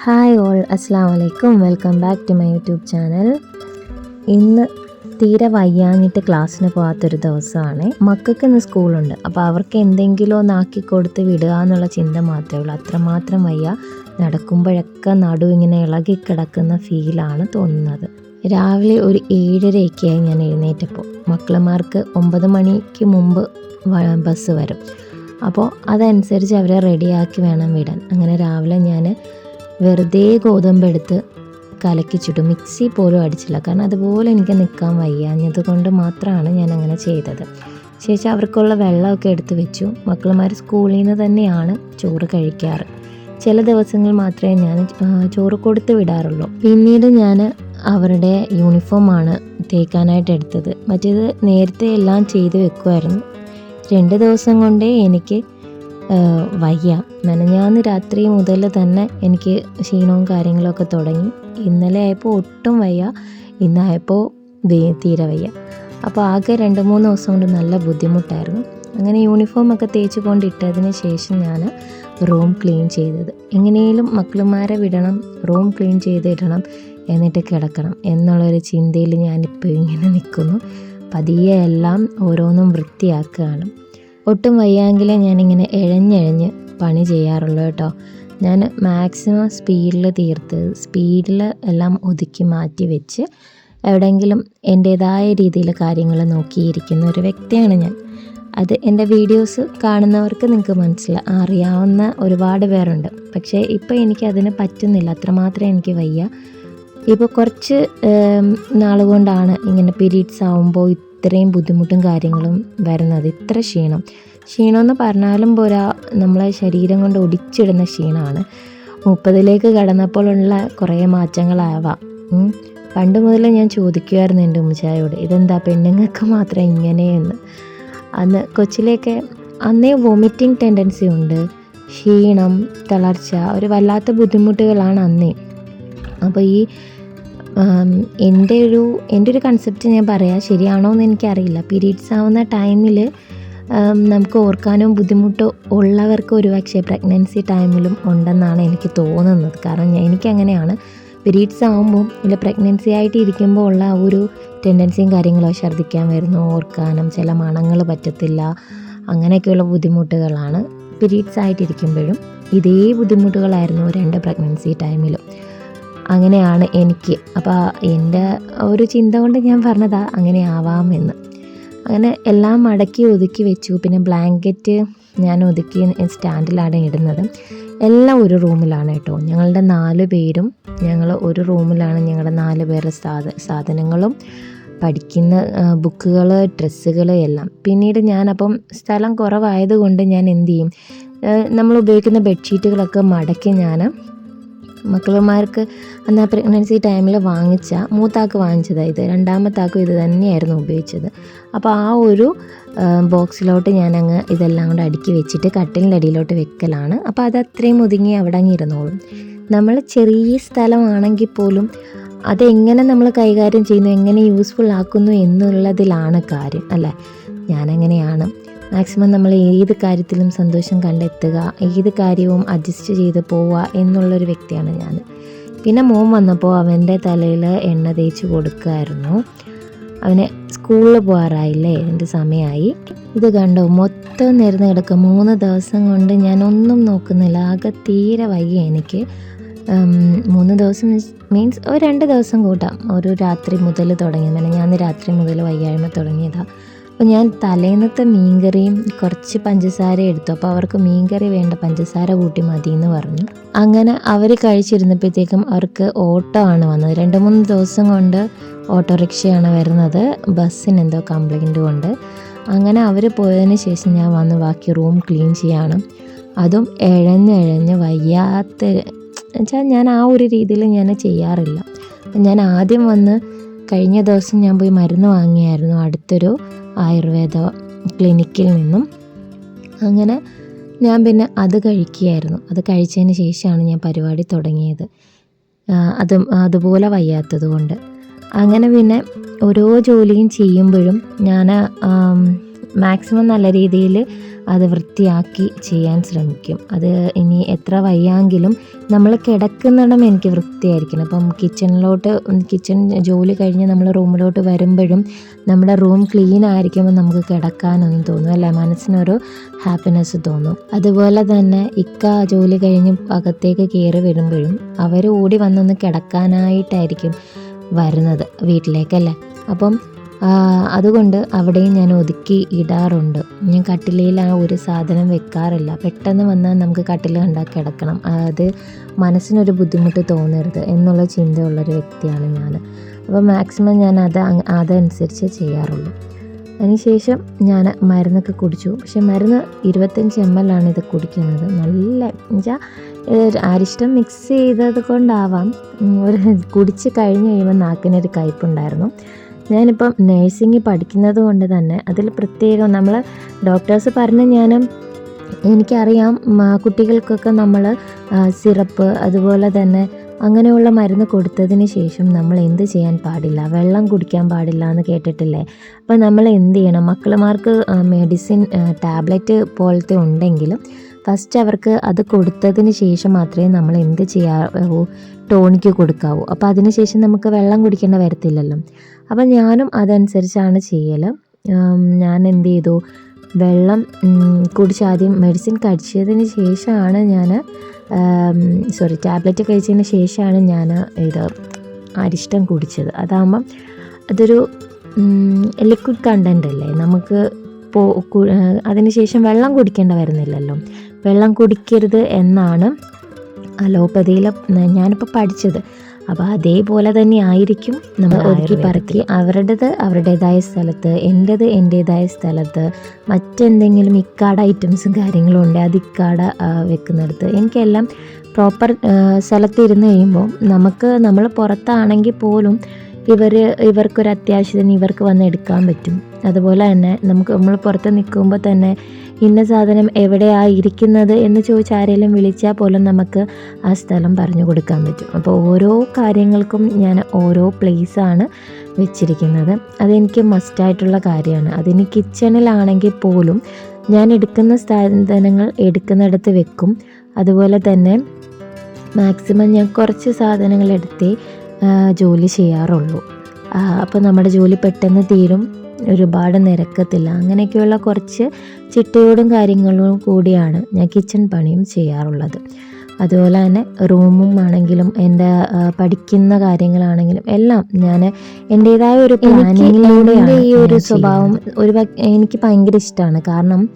Hi all അസ്സാം വലൈക്കും welcome back to my YouTube channel ഇന്ന് തീരെ വയ്യാഞ്ഞിട്ട് ക്ലാസ്സിന് പോകാത്തൊരു ദിവസമാണ്. മക്കൾക്ക് ഇന്ന് സ്കൂളുണ്ട്. അപ്പോൾ അവർക്ക് എന്തെങ്കിലും ഒന്ന് ആക്കി കൊടുത്ത് വിടുക എന്നുള്ള ചിന്ത മാത്രമേ ഉള്ളൂ. അത്രമാത്രം വയ്യ. നടക്കുമ്പോഴൊക്കെ നടു ഇങ്ങനെ ഇളകി കിടക്കുന്ന ഫീലാണ് തോന്നുന്നത്. രാവിലെ ഒരു ഏഴരയൊക്കെയായി ഞാൻ എഴുന്നേറ്റപ്പോൾ. മക്കളമാർക്ക് ഒമ്പത് മണിക്ക് മുമ്പ് ബസ് വരും. അപ്പോൾ അതനുസരിച്ച് അവരെ റെഡിയാക്കി വേണം വിടാൻ. അങ്ങനെ രാവിലെ ഞാൻ വെറുതെ ഗോതമ്പെടുത്ത് കലക്കി ചുട്ടു മിക്സി പോലും അടിച്ചില്ല. കാരണം അതുപോലെ എനിക്ക് നിൽക്കാൻ വയ്യാഞ്ഞത് കൊണ്ട് മാത്രമാണ് ഞാൻ അങ്ങനെ ചെയ്തത്. ശേഷം അവർക്കുള്ള വെള്ളമൊക്കെ എടുത്ത് വെച്ചു. മക്കളുമാർ സ്കൂളിൽ നിന്ന് തന്നെയാണ് ചോറ് കഴിക്കാറ്. ചില ദിവസങ്ങൾ മാത്രമേ ഞാൻ ചോറ് കൊടുത്ത് വിടാറുള്ളൂ. പിന്നീട് ഞാൻ അവരുടെ യൂണിഫോമാണ് തേക്കാനായിട്ട് എടുത്തത്. മറ്റേത് നേരത്തെ എല്ലാം ചെയ്ത് വെക്കുമായിരുന്നു. രണ്ട് ദിവസം കൊണ്ടേ എനിക്ക് വയ്യ. മെനഞ്ഞാന്ന് രാത്രി മുതൽ തന്നെ എനിക്ക് ക്ഷീണവും കാര്യങ്ങളൊക്കെ തുടങ്ങി. ഇന്നലെ ആയപ്പോൾ ഒട്ടും വയ്യ. ഇന്നായപ്പോൾ തീരെ വയ്യ. അപ്പോൾ ആകെ രണ്ട് മൂന്ന് ദിവസം കൊണ്ട് നല്ല ബുദ്ധിമുട്ടായിരുന്നു. അങ്ങനെ യൂണിഫോം ഒക്കെ തേച്ച് കൊണ്ടിട്ടതിന് ശേഷം ഞാൻ റൂം ക്ലീൻ ചെയ്തത്. എങ്ങനെയും മക്കളുമാരെ വിടണം റൂം ക്ലീൻ ചെയ്തിടണം എന്നിട്ട് കിടക്കണം എന്നുള്ളൊരു ചിന്തയിൽ ഞാനിപ്പോൾ ഇങ്ങനെ നിൽക്കുന്നു പതിയെ എല്ലാം ഓരോന്നും വൃത്തിയാക്കുകയാണ്. ഒട്ടും വയ്യാങ്കിലേ ഞാനിങ്ങനെ എഴഞ്ഞെഴഞ്ഞ് പണി ചെയ്യാറുള്ളൂ കേട്ടോ. ഞാൻ മാക്സിമം സ്പീഡിൽ തീർത്ത് സ്പീഡിൽ എല്ലാം ഒതുക്കി മാറ്റി വെച്ച് എവിടെയെങ്കിലും എന്റേതായ രീതിയിൽ കാര്യങ്ങൾ നോക്കിയിരിക്കുന്ന ഒരു വ്യക്തിയാണ് ഞാൻ. അത് എന്റെ വീഡിയോസ് കാണുന്നവർക്ക് നിങ്ങൾക്ക് മനസ്സിലാ അറിയാവുന്ന ഒരുപാട് പേരുണ്ട്. പക്ഷേ ഇപ്പോൾ എനിക്ക് അതിന് പറ്റുന്നില്ല. അത്രമാത്രം എനിക്ക് വയ്യ. ഇപ്പോൾ കുറച്ച് നാൾ കൊണ്ടാണ് ഇങ്ങനെ പീരീഡ്സ് ആവുമ്പോൾ ഇത്രയും ബുദ്ധിമുട്ടും കാര്യങ്ങളും വരുന്നത്. ഇത്ര ക്ഷീണം. ക്ഷീണം എന്ന് പറഞ്ഞാലും പോരാ നമ്മളെ ശരീരം കൊണ്ട് ഒടിച്ചിടുന്ന ക്ഷീണമാണ് മുപ്പതിലേക്ക് കടന്നപ്പോഴുള്ള കുറേ മാറ്റങ്ങളാവാം. പണ്ട് മുതലേ ഞാൻ ചോദിക്കുമായിരുന്നു എന്റെ ഉമ്മച്ചായോട് ഇതെന്താ പെണ്ണുങ്ങൾക്ക് മാത്രം ഇങ്ങനെയെന്ന്? അന്ന് കൊച്ചിലേക്ക് അന്നേ വോമിറ്റിംഗ് ടെൻഡൻസി ഉണ്ട്. ക്ഷീണം തളർച്ച ഒരു വല്ലാത്ത ബുദ്ധിമുട്ടുകളാണ് അന്നേ. അപ്പോൾ ഈ എന്റെ ഒരു എന്റെ ഒരു കൺസെപ്റ്റ് ഞാൻ പറയാം. ശരിയാണോ എന്ന് എനിക്കറിയില്ല. പീരീഡ്സ് ആവുന്ന ടൈമിൽ നമുക്ക് ഓർക്കാനും ബുദ്ധിമുട്ട് ഉള്ളവർക്ക് ഒരുപക്ഷെ പ്രഗ്നൻസി ടൈമിലും ഉണ്ടെന്നാണ് എനിക്ക് തോന്നുന്നത്. കാരണം എനിക്കങ്ങനെയാണ്. പീരീഡ്സ് ആകുമ്പോൾ ഇല്ല പ്രഗ്നൻസി ആയിട്ട് ഇരിക്കുമ്പോൾ ഉള്ള ഒരു ടെൻഡൻസിയും കാര്യങ്ങളോ ഛർദ്ദിക്കാൻ വരുന്നു. ഓർക്കാനും ചില മണങ്ങൾ പറ്റത്തില്ല. അങ്ങനെയൊക്കെയുള്ള ബുദ്ധിമുട്ടുകളാണ്. പീരീഡ്സ് ആയിട്ടിരിക്കുമ്പോഴും ഇതേ ബുദ്ധിമുട്ടുകളായിരുന്നു രണ്ട് പ്രഗ്നൻസി ടൈമിലും അങ്ങനെയാണ് എനിക്ക്. അപ്പോൾ എന്റെ ഒരു ചിന്ത കൊണ്ട് ഞാൻ പറഞ്ഞതാ അങ്ങനെ ആവാമെന്ന്. അങ്ങനെ എല്ലാം മടക്കി ഒതുക്കി വെച്ചു. പിന്നെ ബ്ലാങ്കറ്റ് ഞാൻ ഒതുക്കി സ്റ്റാൻഡിലാണ് ഇടുന്നത്. എല്ലാം ഒരു റൂമിലാണ് കേട്ടോ. ഞങ്ങളുടെ നാല് പേരും ഞങ്ങൾ ഒരു റൂമിലാണ് ഞങ്ങളുടെ നാല് പേരുടെ സാധ സാധനങ്ങളും പഠിക്കുന്ന ബുക്കുകൾ ഡ്രസ്സുകൾ എല്ലാം. പിന്നീട് ഞാനപ്പം സ്ഥലം കുറവായതുകൊണ്ട് ഞാൻ എന്ത് ചെയ്യും? നമ്മൾ ഉപയോഗിക്കുന്ന ബെഡ്ഷീറ്റുകളൊക്കെ മടക്കി ഞാൻ മക്കളുമാർക്ക് അന്ന് ആ പ്രഗ്നൻസി ടൈമിൽ വാങ്ങിച്ച മൂത്താക്ക് വാങ്ങിച്ചതാണ് ഇത്. രണ്ടാമത്താക്കും ഇത് തന്നെയായിരുന്നു ഉപയോഗിച്ചത്. അപ്പോൾ ആ ഒരു ബോക്സിലോട്ട് ഞാൻ ഇതെല്ലാം കൂടെ അടുക്കി വെച്ചിട്ട് കട്ടിലിന്റെ അടിയിലോട്ട് വെക്കലാണ്. അപ്പോൾ അത് അത്രയും ഒതുങ്ങി അവിടെ ഇരുന്നോളും. നമ്മൾ ചെറിയ സ്ഥലമാണെങ്കിൽ പോലും അതെങ്ങനെ നമ്മൾ കൈകാര്യം ചെയ്യുന്നു എങ്ങനെ യൂസ്ഫുൾ ആക്കുന്നു എന്നുള്ളതിലാണ് കാര്യം അല്ലേ? ഞാനങ്ങനെയാണ്. മാക്സിമം നമ്മൾ ഏത് കാര്യത്തിലും സന്തോഷം കണ്ടെത്തുക ഏത് കാര്യവും അഡ്ജസ്റ്റ് ചെയ്ത് പോവുക എന്നുള്ളൊരു വ്യക്തിയാണ് ഞാൻ പിന്നെ മോൻ വന്നപ്പോൾ അവന്റെ തലയിൽ എണ്ണ തേച്ച് കൊടുക്കുമായിരുന്നു അവനെ സ്കൂളിൽ പോകാറായില്ലേ എന്റെ സമയമായി ഇത് കണ്ടോ മൊത്തം നിരന്ന് കിടക്കുക. മൂന്ന് ദിവസം കൊണ്ട് ഞാൻ ഒന്നും നോക്കുന്നില്ല ആകെ തീരെ വയ്യ എനിക്ക്. മൂന്ന് ദിവസം മീൻസ് ഒരു രണ്ട് ദിവസം കൂട്ടാം. ഒരു രാത്രി മുതൽ തുടങ്ങിയത്. ഞാൻ രാത്രി മുതൽ വയ്യായ്മ തുടങ്ങിയതാണ് അപ്പോൾ ഞാൻ തലേന്നത്തെ മീൻകറിയും കുറച്ച് പഞ്ചസാര എടുത്തു. അപ്പോൾ അവർക്ക് മീൻകറി വേണ്ട പഞ്ചസാര കൂട്ടി മതി എന്ന് പറഞ്ഞു. അങ്ങനെ അവർ കഴിച്ചിരുന്നപ്പോഴത്തേക്കും അവർക്ക് ഓട്ടോ ആണ് വന്നത്. രണ്ട് മൂന്ന് ദിവസം കൊണ്ട് ഓട്ടോറിക്ഷയാണ് വരുന്നത്. ബസ്സിന് എന്തോ കംപ്ലൈന്റ് കൊണ്ട് അങ്ങനെ അവർ പോയതിന് ശേഷം ഞാൻ വന്ന് ബാക്കി റൂം ക്ലീൻ ചെയ്യാണ്. അതും എഴഞ്ഞ് എഴഞ്ഞ് വയ്യാത്ത വെച്ചാൽ ഞാൻ ആ ഒരു രീതിയിൽ ഞാൻ ചെയ്യാറില്ല. ഞാൻ ആദ്യം വന്ന് കഴിഞ്ഞ ദിവസം ഞാൻ പോയി മരുന്ന് വാങ്ങിയായിരുന്നു. അടുത്തൊരു ആയുർവേദ ക്ലിനിക്കിൽ നിന്നും. അങ്ങനെ ഞാൻ പിന്നെ അത് കഴിക്കുകയായിരുന്നു. അത് കഴിച്ചതിന് ശേഷമാണ് ഞാൻ പരിപാടി തുടങ്ങിയത്. അത് അതും അതുപോലെ വയ്യാത്തത് കൊണ്ട്. അങ്ങനെ പിന്നെ ഓരോ ജോലിയും ചെയ്യുമ്പോഴും ഞാൻ മാക്സിമം നല്ല രീതിയിൽ അത് വൃത്തിയാക്കി ചെയ്യാൻ ശ്രമിക്കും. അത് ഇനി എത്ര വയ്യാങ്കിലും നമ്മൾ കിടക്കുന്നിടം എനിക്ക് വൃത്തിയായിരിക്കണം. അപ്പം കിച്ചണിലോട്ട് കിച്ചൺ ജോലി കഴിഞ്ഞ് നമ്മൾ റൂമിലോട്ട് വരുമ്പോഴും നമ്മുടെ റൂം ക്ലീൻ ആയിരിക്കുമ്പോൾ നമുക്ക് കിടക്കാനൊന്നും തോന്നും അല്ലേ? മനസ്സിനൊരു ഹാപ്പിനെസ് തോന്നും. അതുപോലെ തന്നെ ഇക്ക ജോലി കഴിഞ്ഞ് അകത്തേക്ക് കയറി വരുമ്പോഴും അവർ ഓടി വന്നൊന്ന് കിടക്കാനായിട്ടായിരിക്കും വരുന്നത് വീട്ടിലേക്കല്ലേ അപ്പം അതുകൊണ്ട് അവിടെയും ഞാൻ ഒതുക്കി ഇടാറുണ്ട്. ഞാൻ കട്ടിലയിൽ ആ ഒരു സാധനം വെക്കാറില്ല. പെട്ടെന്ന് വന്നാൽ നമുക്ക് കട്ടിൽ കണ്ടാൽ കിടക്കണം. അത് മനസ്സിനൊരു ബുദ്ധിമുട്ട് തോന്നരുത് എന്നുള്ള ചിന്തയുള്ളൊരു വ്യക്തിയാണ് ഞാൻ. അപ്പോൾ മാക്സിമം ഞാൻ അത് അതനുസരിച്ച് ചെയ്യാറുള്ളൂ. അതിനുശേഷം ഞാൻ മരുന്നൊക്കെ കുടിച്ചു. പക്ഷെ മരുന്ന് ഇരുപത്തഞ്ച് എം എൽ ആണ് ഇത് കുടിക്കുന്നത്. നല്ല എന്നുവെച്ചാൽ അരിഷ്ടം മിക്സ് ചെയ്തത് കൊണ്ടാവാം. ഒരു കുടിച്ച് കഴിഞ്ഞ് കഴിയുമ്പോൾ നാക്കിനൊരു കയ്പുണ്ടായിരുന്നു. ഞാനിപ്പം നേഴ്സിംഗ് പഠിക്കുന്നത് കൊണ്ട് തന്നെ അതിൽ പ്രത്യേകം നമ്മൾ ഡോക്ടേഴ്സ് പറഞ്ഞ് ഞാൻ എനിക്കറിയാം കുട്ടികൾക്കൊക്കെ നമ്മൾ സിറപ്പ് അതുപോലെ തന്നെ അങ്ങനെയുള്ള മരുന്ന് കൊടുത്തതിന് ശേഷം നമ്മൾ എന്ത് ചെയ്യാൻ പാടില്ല വെള്ളം കുടിക്കാൻ പാടില്ല എന്ന് കേട്ടിട്ടില്ലേ? അപ്പോൾ നമ്മൾ എന്ത് ചെയ്യണം? മക്കളുമാർക്ക് മെഡിസിൻ ടാബ്ലറ്റ് പോലത്തെ ഉണ്ടെങ്കിലും ഫസ്റ്റ് അവർക്ക് അത് കൊടുത്തതിന് ശേഷം മാത്രമേ നമ്മൾ എന്ത് ചെയ്യാവൂ? ടോണിക്ക് കൊടുക്കാവൂ. അപ്പോൾ അതിനുശേഷം നമുക്ക് വെള്ളം കുടിക്കേണ്ട വരത്തില്ലല്ലോ. അപ്പം ഞാനും അതനുസരിച്ചാണ് ചെയ്യൽ ഞാൻ എന്ത് ചെയ്തു? വെള്ളം കുടിച്ച് ആദ്യം മെഡിസിൻ കഴിച്ചതിന് ശേഷമാണ് ഞാൻ സോറി ടാബ്ലറ്റ് കഴിച്ചതിന് ശേഷമാണ് ഞാൻ ഇത് അരിഷ്ടം കുടിച്ചത്. അതാകുമ്പം അതൊരു ലിക്വിഡ് കണ്ടന്റ് അല്ലേ? നമുക്ക് പോ അതിന് ശേഷം അതിനുശേഷം വെള്ളം കുടിക്കേണ്ട വരുന്നില്ലല്ലോ. വെള്ളം കുടിക്കരുത് എന്നാണ് അലോപ്പതിയിൽ ഞാനിപ്പോൾ പഠിച്ചത്. അപ്പോൾ അതേപോലെ തന്നെ ആയിരിക്കും നമ്മൾ ഒതുക്കി പറക്കി അവരുടേത് അവരുടേതായ സ്ഥലത്ത് എന്റേത് എന്റെതായ സ്ഥലത്ത് മറ്റെന്തെങ്കിലും ഇക്കാട ഐറ്റംസും കാര്യങ്ങളും ഉണ്ട് അത് ഇക്കാട വെക്കുന്നിടത്ത്. എനിക്കെല്ലാം പ്രോപ്പർ സ്ഥലത്ത് ഇരുന്ന് കഴിയുമ്പോൾ നമുക്ക് നമ്മൾ പുറത്താണെങ്കിൽ പോലും ഇവർ ഇവർക്കൊരു അത്യാവശ്യത്തിന് ഇവർക്ക് വന്ന് എടുക്കാൻ പറ്റും. അതുപോലെ തന്നെ നമുക്ക് നമ്മൾ പുറത്ത് നിൽക്കുമ്പോൾ തന്നെ ഇന്ന സാധനം എവിടെയാ ഇരിക്കുന്നത് എന്ന് ചോദിച്ച് ആരെങ്കിലും വിളിച്ചാൽ പോലും നമുക്ക് ആ സ്ഥലം പറഞ്ഞു കൊടുക്കാൻ പറ്റും. അപ്പോൾ ഓരോ കാര്യങ്ങൾക്കും ഞാൻ ഓരോ പ്ലേസാണ് വെച്ചിരിക്കുന്നത്. അതെനിക്ക് മസ്റ്റായിട്ടുള്ള കാര്യമാണ്. അതിന് കിച്ചണിലാണെങ്കിൽ പോലും ഞാൻ എടുക്കുന്ന സാധനങ്ങൾ എടുക്കുന്നിടത്ത് വെക്കും. അതുപോലെ തന്നെ മാക്സിമം ഞാൻ കുറച്ച് സാധനങ്ങൾ എടുത്തേ ജോലി ചെയ്യാറുള്ളൂ. അപ്പോൾ നമ്മുടെ ജോലി പെട്ടെന്ന് തീരും. ഒരുപാട് നിരക്കത്തില്ല. അങ്ങനെയൊക്കെയുള്ള കുറച്ച് ചിട്ടയോടും കാര്യങ്ങളും കൂടിയാണ് ഞാൻ കിച്ചൺ പണിയും ചെയ്യാറുള്ളത്. അതുപോലെ തന്നെ റൂമും ആണെങ്കിലും എന്റെ പഠിക്കുന്ന കാര്യങ്ങളാണെങ്കിലും എല്ലാം ഞാൻ എന്റേതായ ഒരു പ്ലാനിങ്ങിലൂടെ ഈ ഒരു സ്വഭാവം ഒരു എനിക്ക് ഭയങ്കര ഇഷ്ടമാണ് കാരണം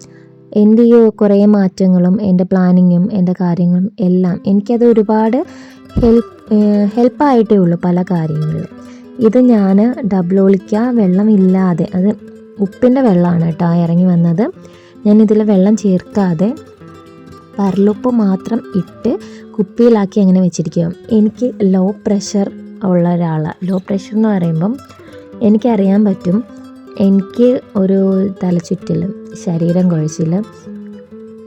എന്റെ ഈ കുറേ മാറ്റങ്ങളും എന്റെ പ്ലാനിങ്ങും എന്റെ കാര്യങ്ങളും എല്ലാം എനിക്കത് ഒരുപാട് ഹെൽപ്പ് ഹെൽപ്പായിട്ടേ ഉള്ളൂ പല കാര്യങ്ങളിലും. ഇത് ഞാൻ ഡബ്ലോളിക്ക വെള്ളമില്ലാതെ അത് ഉപ്പിന്റെ വെള്ളമാണ് കേട്ടോ ഇറങ്ങി വന്നത്. ഞാൻ ഇതിൽ വെള്ളം ചേർക്കാതെ പരലുപ്പ് മാത്രം ഇട്ട് കുപ്പിയിലാക്കി അങ്ങനെ വെച്ചിരിക്കുക എനിക്ക് ലോ പ്രഷർ ഉള്ള ഒരാളാണ് ലോ പ്രഷർ എന്ന് പറയുമ്പം എനിക്കറിയാൻ പറ്റും എനിക്ക് ഒരു തലചുറ്റിലും ശരീരം കുഴച്ചിലും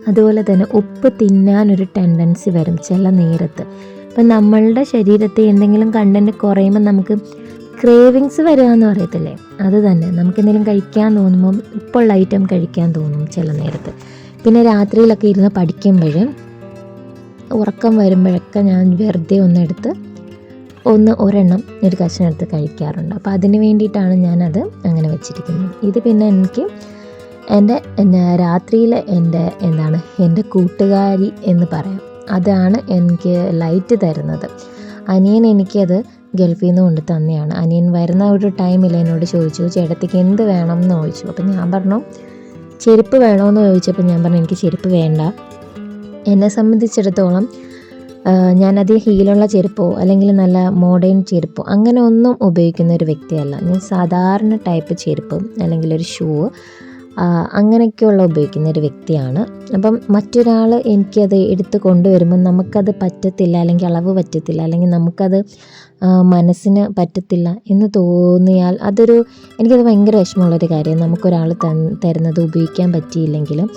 അതുപോലെ തന്നെ ഉപ്പ് തിന്നാനൊരു ടെൻഡൻസി വരും ചില നേരത്ത്. അപ്പം നമ്മളുടെ ശരീരത്തെ എന്തെങ്കിലും കണ്ടന്റ് കുറയുമ്പോൾ നമുക്ക് ക്രേവിങ്സ് വരിക എന്ന് പറയത്തില്ലേ? അത് തന്നെ. നമുക്ക് എന്തെങ്കിലും കഴിക്കാൻ തോന്നുമ്പം ഇപ്പോൾ ഐറ്റം കഴിക്കാൻ തോന്നും ചില നേരത്ത്. പിന്നെ രാത്രിയിലൊക്കെ ഇരുന്ന് പഠിക്കുമ്പോഴും ഉറക്കം വരുമ്പോഴൊക്കെ ഞാൻ വെറുതെ ഒന്നെടുത്ത് ഒന്ന് ഒരെണ്ണം ഒരു കഷ്ണം എടുത്ത് കഴിക്കാറുണ്ട്. അപ്പോൾ അതിന് വേണ്ടിയിട്ടാണ് ഞാനത് അങ്ങനെ വെച്ചിരിക്കുന്നത്. ഇത് പിന്നെ എനിക്ക് എന്റെ രാത്രിയിൽ എന്റെ എന്താണ് എന്റെ കൂട്ടുകാരി എന്ന് പറയാം. അതാണ് എനിക്ക് ലൈറ്റ് തരുന്നത്. അനിയൻ എനിക്കത് ഗൾഫിൽ നിന്ന് കൊണ്ട് തന്നെയാണ്. അനിയൻ വരുന്ന ഒരു ടൈമിൽ എന്നോട് ചോദിച്ചു ചേട്ടത്തിക്ക് എന്ത് വേണം? എന്ന് ചോദിച്ചു. അപ്പം ഞാൻ പറഞ്ഞു ചെരുപ്പ് വേണമെന്ന് ചോദിച്ചപ്പോൾ ഞാൻ പറഞ്ഞു എനിക്ക് ചെരുപ്പ് വേണ്ട. എന്നെ സംബന്ധിച്ചിടത്തോളം ഞാനധികം ഹീലുള്ള ചെരുപ്പോ അല്ലെങ്കിൽ നല്ല മോഡേൺ ചെരുപ്പോ അങ്ങനെ ഒന്നും ഉപയോഗിക്കുന്ന ഒരു വ്യക്തിയല്ല. ഞാൻ സാധാരണ ടൈപ്പ് ചെരുപ്പ് അല്ലെങ്കിൽ ഒരു ഷൂ അങ്ങനെയൊക്കെയുള്ള ഉപയോഗിക്കുന്ന ഒരു വ്യക്തിയാണ്. അപ്പം മറ്റൊരാൾ എനിക്കത് എടുത്ത് കൊണ്ടുവരുമ്പോൾ നമുക്കത് പറ്റത്തില്ല അല്ലെങ്കിൽ അളവ് പറ്റത്തില്ല അല്ലെങ്കിൽ നമുക്കത് മനസ്സിന് പറ്റത്തില്ല എന്ന് തോന്നിയാൽ അതൊരു എനിക്കത് ഭയങ്കര വിഷമമുള്ളൊരു കാര്യം നമുക്കൊരാൾ തരുന്നത് ഉപയോഗിക്കാൻ പറ്റിയില്ലെങ്കിലും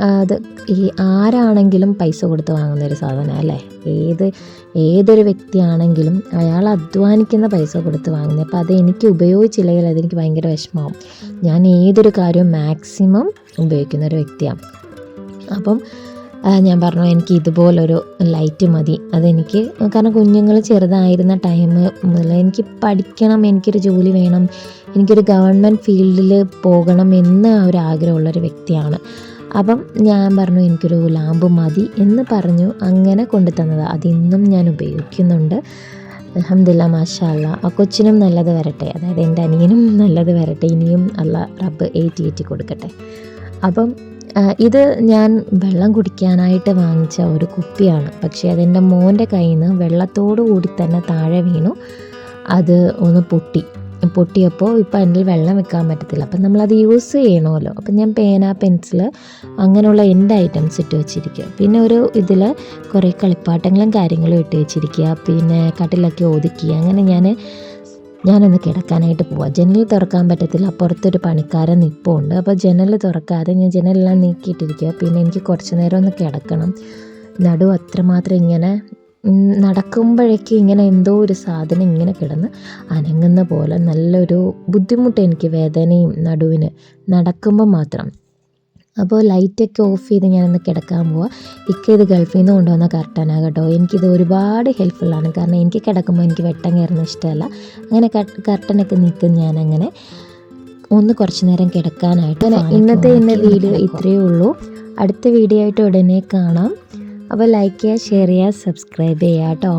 അത് ഈ ആരാണെങ്കിലും പൈസ കൊടുത്ത് വാങ്ങുന്ന ഒരു സാധനം അല്ലേ ഏത് ഏതൊരു വ്യക്തിയാണെങ്കിലും അയാൾ അധ്വാനിക്കുന്ന പൈസ കൊടുത്ത് വാങ്ങുന്നത് അപ്പോൾ അത് എനിക്ക് ഉപയോഗിച്ചില്ലെങ്കിൽ അതെനിക്ക് ഭയങ്കര വിഷമമാവും. ഞാൻ ഏതൊരു കാര്യവും മാക്സിമം ഉപയോഗിക്കുന്ന ഒരു വ്യക്തിയാണ് അപ്പം ഞാൻ പറഞ്ഞു എനിക്ക് ഇതുപോലൊരു ലൈറ്റ് മതി. അതെനിക്ക് കാരണം കുഞ്ഞുങ്ങൾ ചെറുതായിരുന്ന ടൈം മുതൽ എനിക്ക് പഠിക്കണം എനിക്കൊരു ജോലി വേണം എനിക്കൊരു ഗവൺമെന്റ് ഫീൽഡിൽ പോകണം എന്ന് ഒരു ആഗ്രഹമുള്ളൊരു വ്യക്തിയാണ്. അപ്പം ഞാൻ പറഞ്ഞു എനിക്കൊരു ലാമ്പ് മതി എന്ന് പറഞ്ഞു അങ്ങനെ കൊണ്ടു തന്നത്. അതിന്നും ഞാൻ ഉപയോഗിക്കുന്നുണ്ട്. അലഹമില്ല മാഷാല്ല ആ കൊച്ചിനും നല്ലത് വരട്ടെ. അതായത് എന്റെ അനിയനും നല്ലത് വരട്ടെ. ഇനിയും അല്ല റബ്ബ് ഏറ്റി ഏറ്റി കൊടുക്കട്ടെ. അപ്പം ഇത് ഞാൻ വെള്ളം കുടിക്കാനായിട്ട് വാങ്ങിച്ച ഒരു കുപ്പിയാണ്. പക്ഷേ അതെന്റെ മോന്റെ കയ്യിൽ നിന്ന് വെള്ളത്തോടു കൂടി തന്നെ താഴെ വീണു. അത് ഒന്ന് പൊട്ടി. പൊട്ടിയപ്പോൾ ഇപ്പോൾ അതിൽ വെള്ളം വെക്കാൻ പറ്റത്തില്ല. അപ്പം നമ്മളത് യൂസ് ചെയ്യണമല്ലോ അപ്പം ഞാൻ പേന പെൻസിൽ അങ്ങനെയുള്ള എന്റെ ഐറ്റംസ് ഇട്ട് വെച്ചിരിക്കുക പിന്നെ ഒരു ഇതിൽ കുറേ കളിപ്പാട്ടങ്ങളും കാര്യങ്ങളും ഇട്ട് വെച്ചിരിക്കുക പിന്നെ കട്ടിലൊക്കെ ഒതുക്കി. അങ്ങനെ ഞാൻ ഞാനൊന്ന് കിടക്കാനായിട്ട് പോവാം. ജനൽ തുറക്കാൻ പറ്റത്തില്ല. പുറത്തൊരു പണിക്കാരൻ നിൽപ്പുണ്ട് അപ്പോൾ ജനൽ തുറക്കാതെ ഞാൻ ജനലെല്ലാം നീക്കിയിട്ടിരിക്കുക പിന്നെ എനിക്ക് കുറച്ച് നേരം ഒന്ന് കിടക്കണം. നടു അത്രമാത്രം ഇങ്ങനെ നടക്കുമ്പോഴേക്കും ഇങ്ങനെ എന്തോ ഒരു സാധനം ഇങ്ങനെ കിടന്ന് അനങ്ങുന്ന പോലെ നല്ലൊരു ബുദ്ധിമുട്ട് എനിക്ക് വേദനയും നടുവിന് നടക്കുമ്പോൾ മാത്രം. അപ്പോൾ ലൈറ്റൊക്കെ ഓഫ് ചെയ്ത് ഞാനൊന്ന് കിടക്കാൻ പോവാം. ഇക്ക ഇത് ഗൾഫിൽ നിന്ന് കൊണ്ടുവന്ന കർട്ടനാണ് കേട്ടോ. എനിക്കിത് ഒരുപാട് ഹെൽപ്ഫുള്ളാണ് കാരണം എനിക്ക് കിടക്കുമ്പോൾ എനിക്ക് വെട്ടം കയറുന്ന ഇഷ്ടമല്ല. അങ്ങനെ കർട്ടനൊക്കെ നിൽക്കും ഞാനങ്ങനെ. ഒന്ന് കുറച്ച് നേരം കിടക്കാനായിട്ട് ഇന്നത്തെ ഇന്ന വീഡിയോ ഇത്രയേ ഉള്ളൂ. അടുത്ത വീഡിയോ ആയിട്ട് ഉടനെ കാണാം. അപ്പോൾ ലൈക്ക് ചെയ്യുക ഷെയർ ചെയ്യുക സബ്സ്ക്രൈബ് ചെയ്യുക കേട്ടോ